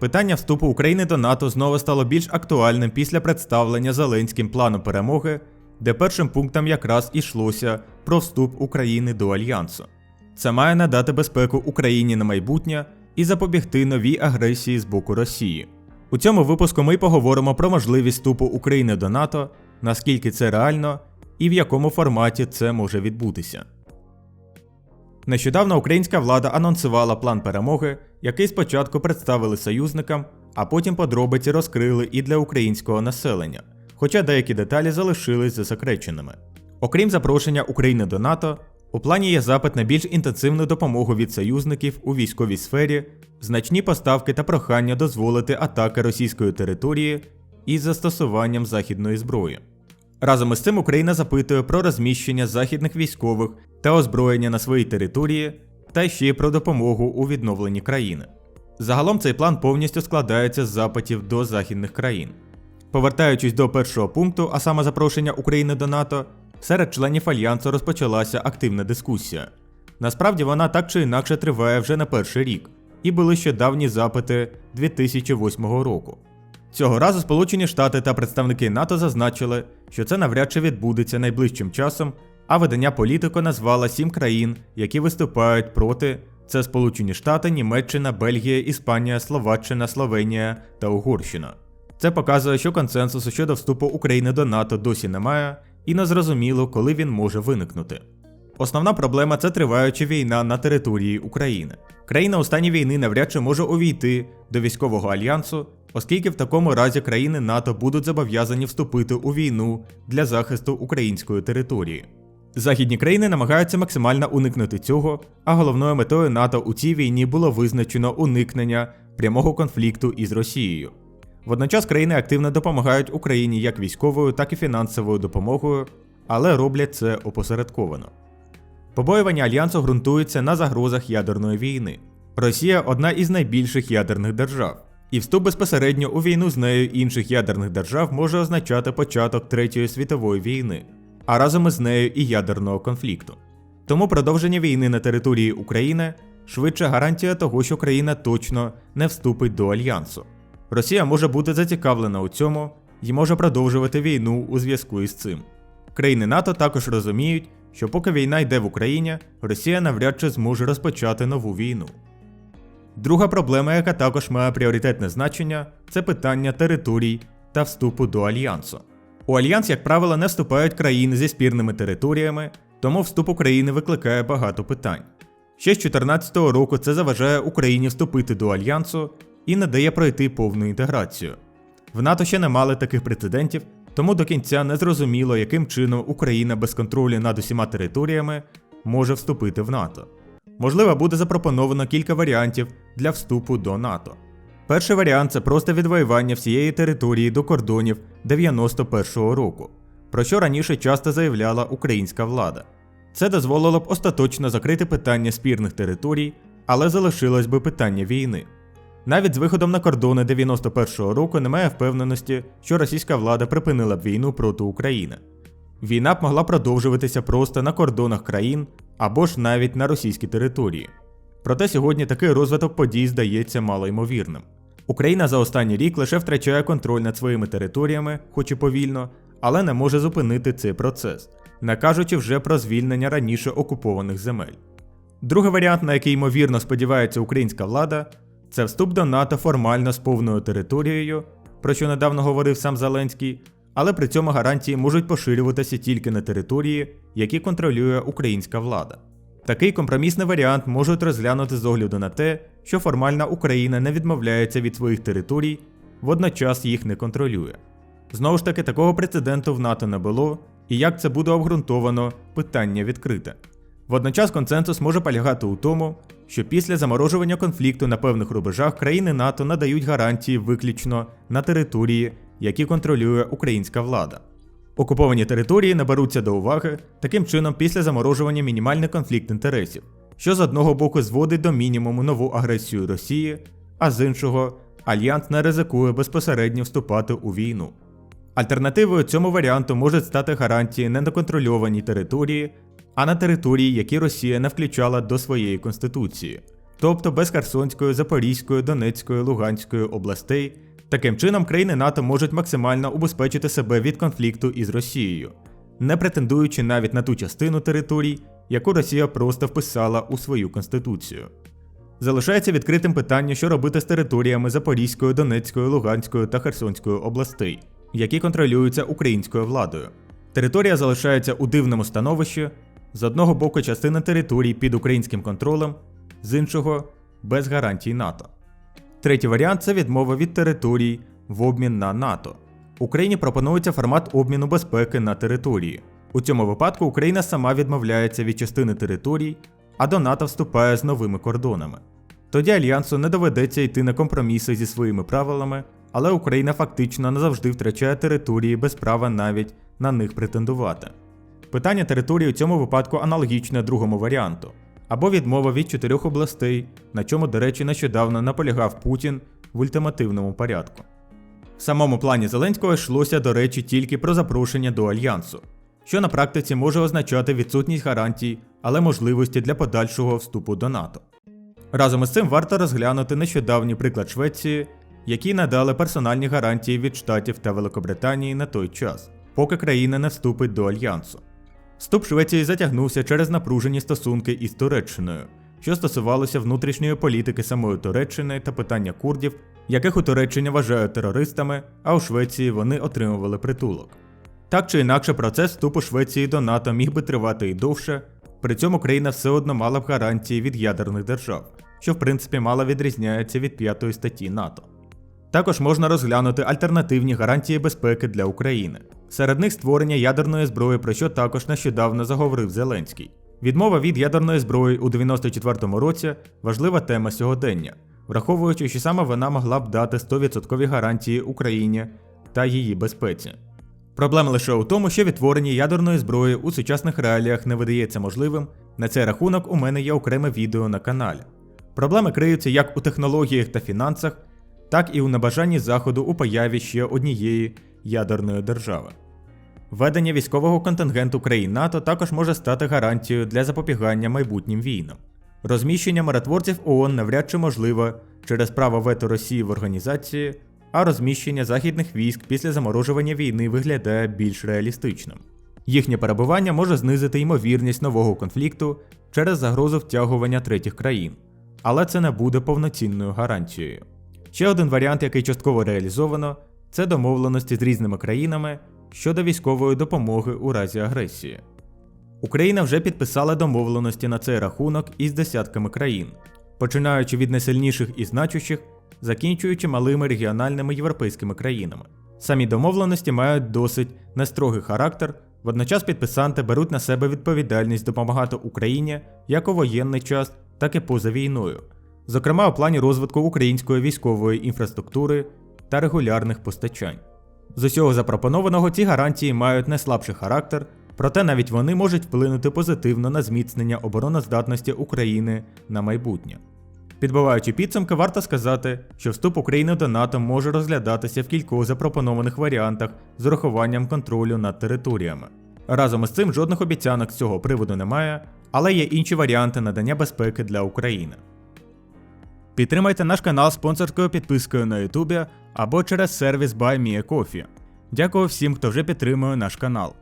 Питання вступу України до НАТО знову стало більш актуальним після представлення Зеленським плану перемоги, де першим пунктом якраз ішлося про вступ України до альянсу. Це має надати безпеку Україні на майбутнє і запобігти новій агресії з боку Росії. У цьому випуску ми поговоримо про можливість вступу України до НАТО, наскільки це реально і в якому форматі це може відбутися. Нещодавно українська влада анонсувала план перемоги, який спочатку представили союзникам, а потім подробиці розкрили і для українського населення, хоча деякі деталі залишились засекреченими. Окрім запрошення України до НАТО, у плані є запит на більш інтенсивну допомогу від союзників у військовій сфері, значні поставки та прохання дозволити атаки російської території із застосуванням західної зброї. Разом із цим Україна запитує про розміщення західних військових та озброєння на своїй території, та ще про допомогу у відновленні країни. Загалом цей план повністю складається з запитів до західних країн. Повертаючись до першого пункту, а саме запрошення України до НАТО, серед членів альянсу розпочалася активна дискусія. Насправді вона так чи інакше триває вже не перший рік, і були ще давні запити 2008 року. Цього разу Сполучені Штати та представники НАТО зазначили, що це навряд чи відбудеться найближчим часом, а видання Політико назвало сім країн, які виступають проти. Це Сполучені Штати, Німеччина, Бельгія, Іспанія, Словаччина, Словенія та Угорщина. Це показує, що консенсусу щодо вступу України до НАТО досі немає, і незрозуміло, коли він може виникнути. Основна проблема це триваюча війна на території України. Країна у стані війни навряд чи може увійти до військового альянсу, оскільки в такому разі країни НАТО будуть зобов'язані вступити у війну для захисту української території. Західні країни намагаються максимально уникнути цього, а головною метою НАТО у цій війні було визначено уникнення прямого конфлікту із Росією. Водночас країни активно допомагають Україні як військовою, так і фінансовою допомогою, але роблять це опосередковано. Побоювання альянсу ґрунтуються на загрозах ядерної війни. Росія одна із найбільших ядерних держав, і вступ безпосередньо у війну з нею інших ядерних держав може означати початок Третьої світової війни, а разом із нею і ядерного конфлікту. Тому продовження війни на території України швидше гарантія того, що країна точно не вступить до альянсу. Росія може бути зацікавлена у цьому і може продовжувати війну у зв'язку із цим. Країни НАТО також розуміють, що поки війна йде в Україні, Росія навряд чи зможе розпочати нову війну. Друга проблема, яка також має пріоритетне значення, це питання територій та вступу до альянсу. У альянс, як правило, не вступають країни зі спірними територіями, тому вступ України викликає багато питань. Ще з 2014 року це заважає Україні вступити до альянсу і не дає пройти повну інтеграцію. В НАТО ще не мали таких прецедентів, тому до кінця не зрозуміло, яким чином Україна без контролю над усіма територіями може вступити в НАТО. Можливо, буде запропоновано кілька варіантів для вступу до НАТО. Перший варіант це просто відвоювання всієї території до кордонів 91-го року, про що раніше часто заявляла українська влада. Це дозволило б остаточно закрити питання спірних територій, але залишилось би питання війни. Навіть з виходом на кордони 91-го року немає впевненості, що російська влада припинила б війну проти України. Війна б могла продовжуватися просто на кордонах країн або ж навіть на російській території. Проте сьогодні такий розвиток подій здається малоймовірним. Україна за останній рік лише втрачає контроль над своїми територіями, хоч і повільно, але не може зупинити цей процес, не кажучи вже про звільнення раніше окупованих земель. Другий варіант, на який ймовірно сподівається українська влада, це вступ до НАТО формально з повною територією, про що недавно говорив сам Зеленський, але при цьому гарантії можуть поширюватися тільки на території, які контролює українська влада. Такий компромісний варіант можуть розглянути з огляду на те, що формальна Україна не відмовляється від своїх територій, водночас їх не контролює. Знову ж таки, такого прецеденту в НАТО не було, і як це буде обґрунтовано, питання відкрите. Водночас консенсус може полягати у тому, що після заморожування конфлікту на певних рубежах країни НАТО надають гарантії виключно на території, які контролює українська влада. Окуповані території наберуться до уваги таким чином після заморожування мінімальний конфлікт інтересів, що з одного боку зводить до мінімуму нову агресію Росії, а з іншого альянс не ризикує безпосередньо вступати у війну. Альтернативою цьому варіанту можуть стати гарантії не на контрольованій території, а на території, які Росія не включала до своєї конституції. тобто без Херсонської, Запорізької, Донецької, Луганської областей. Таким чином, країни НАТО можуть максимально убезпечити себе від конфлікту із Росією, не претендуючи навіть на ту частину територій, яку Росія просто вписала у свою конституцію. Залишається відкритим питання, що робити з територіями Запорізької, Донецької, Луганської та Херсонської областей, які контролюються українською владою. Територія залишається у дивному становищі, з одного боку частина територій під українським контролем, з іншого без гарантій НАТО. Третій варіант це відмова від територій в обмін на НАТО. Україні пропонується формат обміну безпеки на території. У цьому випадку Україна сама відмовляється від частини територій, а до НАТО вступає з новими кордонами. Тоді альянсу не доведеться йти на компроміси зі своїми правилами, але Україна фактично назавжди втрачає території без права навіть на них претендувати. Питання території у цьому випадку аналогічне другому варіанту, або відмова від чотирьох областей, на чому, до речі, нещодавно наполягав Путін в ультимативному порядку. В самому плані Зеленського йшлося, до речі, тільки про запрошення до альянсу, що на практиці може означати відсутність гарантій, але можливості для подальшого вступу до НАТО. Разом із цим варто розглянути нещодавній приклад Швеції, які надали персональні гарантії від Штатів та Великобританії на той час, поки країна не вступить до альянсу. Вступ Швеції затягнувся через напружені стосунки із Туреччиною, що стосувалося внутрішньої політики самої Туреччини та питання курдів, яких у Туреччині вважають терористами, а у Швеції вони отримували притулок. Так чи інакше, процес вступу Швеції до НАТО міг би тривати і довше, при цьому країна все одно мала б гарантії від ядерних держав, що в принципі мало відрізняється від п'ятої статті НАТО. Також можна розглянути альтернативні гарантії безпеки для України. Серед них створення ядерної зброї, про що також нещодавно заговорив Зеленський. Відмова від ядерної зброї у 94-му році важлива тема сьогодення, враховуючи, що саме вона могла б дати 100% гарантії Україні та її безпеці. Проблема лише у тому, що відтворення ядерної зброї у сучасних реаліях не видається можливим. На цей рахунок у мене є окреме відео на каналі. Проблеми криються як у технологіях та фінансах, так і у небажанні Заходу у появі ще однієї ядерної держави. Введення військового контингенту країн НАТО також може стати гарантією для запобігання майбутнім війнам. Розміщення миротворців ООН навряд чи можливе через право вето Росії в організації, а розміщення західних військ після заморожування війни виглядає більш реалістичним. Їхнє перебування може знизити ймовірність нового конфлікту через загрозу втягування третіх країн, але це не буде повноцінною гарантією. Ще один варіант, який частково реалізовано, це домовленості з різними країнами щодо військової допомоги у разі агресії. Україна вже підписала домовленості на цей рахунок із десятками країн, починаючи від найсильніших і значущих, закінчуючи малими регіональними європейськими країнами. Самі домовленості мають досить нестрогий характер, водночас підписанти беруть на себе відповідальність допомагати Україні як у воєнний час, так і поза війною, зокрема у плані розвитку української військової інфраструктури та регулярних постачань. З усього запропонованого ці гарантії мають не слабший характер, проте навіть вони можуть вплинути позитивно на зміцнення обороноздатності України на майбутнє. Підбиваючи підсумки, варто сказати, що вступ України до НАТО може розглядатися в кількох запропонованих варіантах з урахуванням контролю над територіями. Разом із цим жодних обіцянок з цього приводу немає, але є інші варіанти надання безпеки для України. Підтримайте наш канал спонсорською підпискою на YouTube або через сервіс BuyMeACoffee. Дякую всім, хто вже підтримує наш канал.